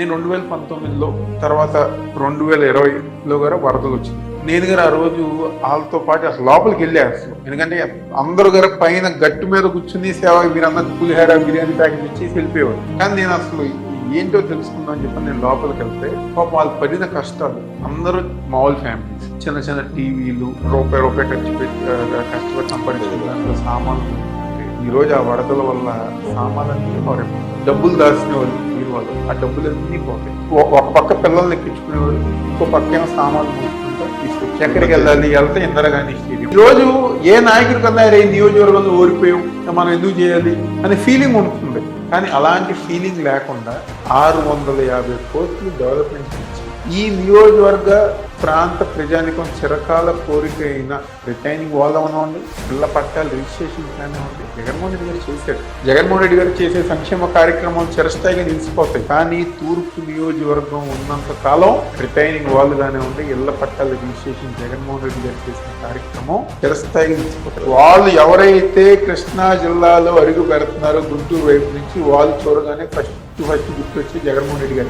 నేను రెండు వేల పంతొమ్మిదిలో తర్వాత రెండు వేల ఇరవైలో గారు వరదలు వచ్చింది. నేను గారు ఆ రోజు వాళ్ళతో పాటు అసలు లోపలికి వెళ్ళే అసలు. ఎందుకంటే అందరూ గారు పైన గట్టు మీద కూర్చుని సేవ మీరు అందరికి పులిహార బిర్యానీ ప్యాకెట్ ఇచ్చి వెళ్ళిపోయేవాడు కానీ నేను అసలు ఏంటో తెలుసుకుందాం అని చెప్పి నేను లోపలికి వెళ్తే పాప వాళ్ళు పడిన కష్టాలు. అందరూ మామూలు ఫ్యామిలీస్. చిన్న చిన్న టీవీలు రూపాయి రూపాయి ఖర్చు పెట్టి కష్టపడి సంపాదించిన దాంట్లో సామాన్లు. ఈరోజు ఆ వరదల వల్ల సామాన్లన్నీ పారైపోతాయి డబ్బులు దాచిన వాళ్ళు మీరు వాళ్ళు ఆ డబ్బులన్నీ పోతాయి. ఒ- ఒక పక్క పిల్లల్ని ఎక్కించుకునేవాళ్ళు ఇంకో పక్క ఏమో సామాన్లు తీసుకొచ్చి ఎక్కడికి వెళ్ళాలి వెళ్తే ఇందిరాగాంధీ స్టేడియం. ఈ రోజు ఏ నాయకుడి కన్నా రే నియోజకవర్గంలో ఓడిపోయాం మనం ఎందుకు చేయాలి? అనే ఫీలింగ్ ఉంటుంది కానీ అలాంటి ఫీలింగ్ లేకుండా ఆరు వందల యాభై కోట్లు డెవలప్మెంట్ ఇచ్చి ఈ నియోజకవర్గ ప్రాంత ప్రజానికం చిరకాల కోరిక అయిన రిటైనింగ్ వాల్ ఉండి పిల్ల పట్టాలు రిజిస్ట్రేషన్ కానివ్వండి జగన్మోహన్ రెడ్డి గారు చేశారు. జగన్మోహన్ రెడ్డి గారు చేసే సంక్షేమ కార్యక్రమం చిరస్థాయిగా నిలిచిపోతాయి. కానీ తూర్పు నియోజకవర్గం ఉన్నంత కాలం రిటైనింగ్ వాల్ ఉంది. ఇళ్ళ పట్టాల రిజిస్ట్రేషన్ జగన్మోహన్ రెడ్డి గారు చేసిన కార్యక్రమం చిరస్థాయిగా నిలిచిపోతాయి. వాళ్ళు ఎవరైతే కృష్ణా జిల్లాలో అడుగు పెడుతున్నారో గుంటూరు వైపు నుంచి వాళ్ళు చూడగానే ఫస్ట్ ఫస్ట్ గుర్తొచ్చి జగన్మోహన్ రెడ్డి గారు.